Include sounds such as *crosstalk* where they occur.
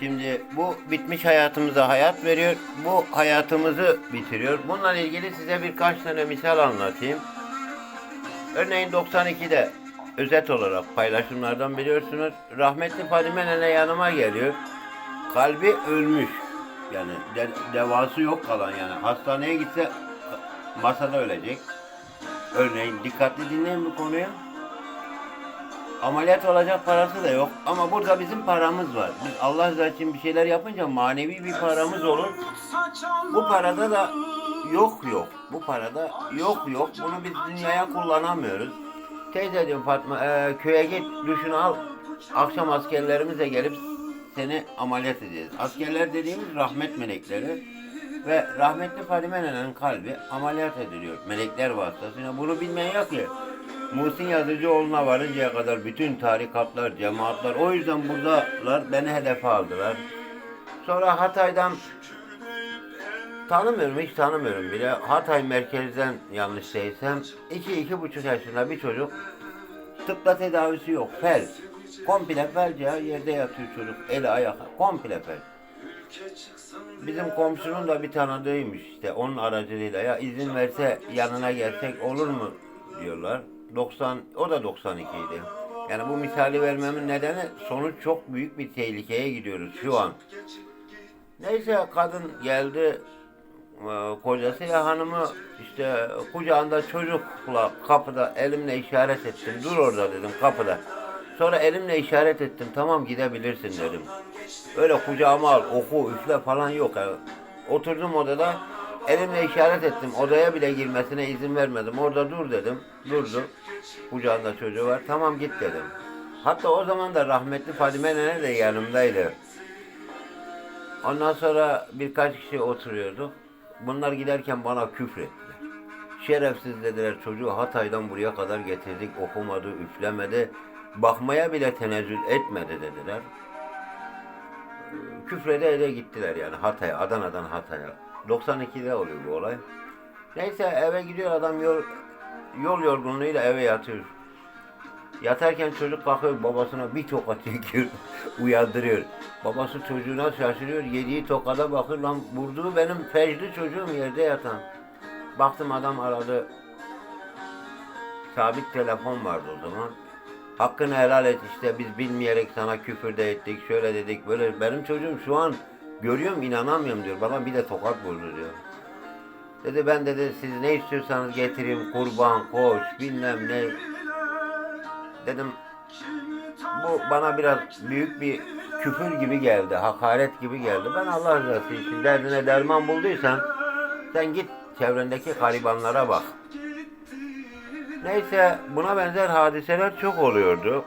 Şimdi bu bitmiş hayatımıza hayat veriyor. Bu hayatımızı bitiriyor. Bununla ilgili size birkaç tane misal anlatayım. Örneğin 92'de özet olarak paylaşımlardan biliyorsunuz. Rahmetli Fadime Nene yanıma geliyor. Kalbi ölmüş. Yani de- devası yok kalan yani. Hastaneye gitse masada ölecek. Örneğin dikkatli dinleyin bu konuyu. Ameliyat olacak parası da yok. Ama burada bizim paramız var. Biz Allah rızası için bir şeyler yapınca manevi bir paramız olur. Bu parada da yok yok. Bu parada yok yok. Bunu biz dünyaya kullanamıyoruz. Teyze diyorum Fatma e, köye git duşunu al. Akşam askerlerimize gelip seni ameliyat edeceğiz. Askerler dediğimiz rahmet melekleri ve rahmetli Fadime Nene'nin kalbi ameliyat ediliyor. Melekler vasıtasıyla. Bunu bilmeyen yok ki. Muhsin Yazıcıoğlu'na varıncaya kadar bütün tarikatlar, cemaatler o yüzden buradalar. Beni hedefe aldılar. Sonra Hatay'dan tanımıyorum, hiç tanımıyorum bile. Hatay merkezden yanlış değilsem iki, iki buçuk yaşında bir çocuk tıpta tedavisi yok. Felç. Komple felç ya. Yerde yatıyor çocuk. Eli ayağı. Komple felç. Bizim komşunun da bir tanıdığıymış işte onun aracılığıyla ya izin verse yanına gelsek olur mu diyorlar. 90 o da 92 idi. Yani bu misali vermemin nedeni sonuç çok büyük bir tehlikeye gidiyoruz şu an. Neyse kadın geldi e, kocasıyla hanımı işte kucağında çocukla kapıda elimle işaret ettim. Dur orada dedim kapıda. Sonra elimle işaret ettim. Tamam gidebilirsin dedim. Öyle kucağıma al, oku, üfle falan yok. Yani. Oturdum odada. Elimle işaret ettim. Odaya bile girmesine izin vermedim. Orada dur dedim. Durdu. Kucağında çocuğu var. Tamam git dedim. Hatta o zaman da rahmetli Fadime Nene de yanımdaydı. Ondan sonra birkaç kişi oturuyorduk. Bunlar giderken bana küfrettiler. Şerefsiz dediler çocuğu Hatay'dan buraya kadar getirdik okumadı, üflemedi. Bakmaya bile tenezzül etmedi dediler. Küfrede ede gittiler yani Hatay'a, Adana'dan Hatay'a. 92'de oluyor bu olay. Neyse eve gidiyor adam yol, yol yorgunluğuyla eve yatıyor. Yatarken çocuk kalkıyor babasına bir tokat çekiyor, *laughs* uyandırıyor. Babası çocuğuna şaşırıyor, yediği tokada bakıyor lan vurduğu benim fecri çocuğum yerde yatan. Baktım adam aradı. Sabit telefon vardı o zaman. Hakkını helal et işte biz bilmeyerek sana küfür de ettik, şöyle dedik, böyle. Benim çocuğum şu an görüyorum inanamıyorum diyor. Bana bir de tokat vurdu diyor. Dedi ben dedi siz ne istiyorsanız getireyim kurban, koş, bilmem ne. Dedim bu bana biraz büyük bir küfür gibi geldi, hakaret gibi geldi. Ben Allah rızası için derdine derman bulduysan sen git çevrendeki garibanlara bak. Neyse buna benzer hadiseler çok oluyordu.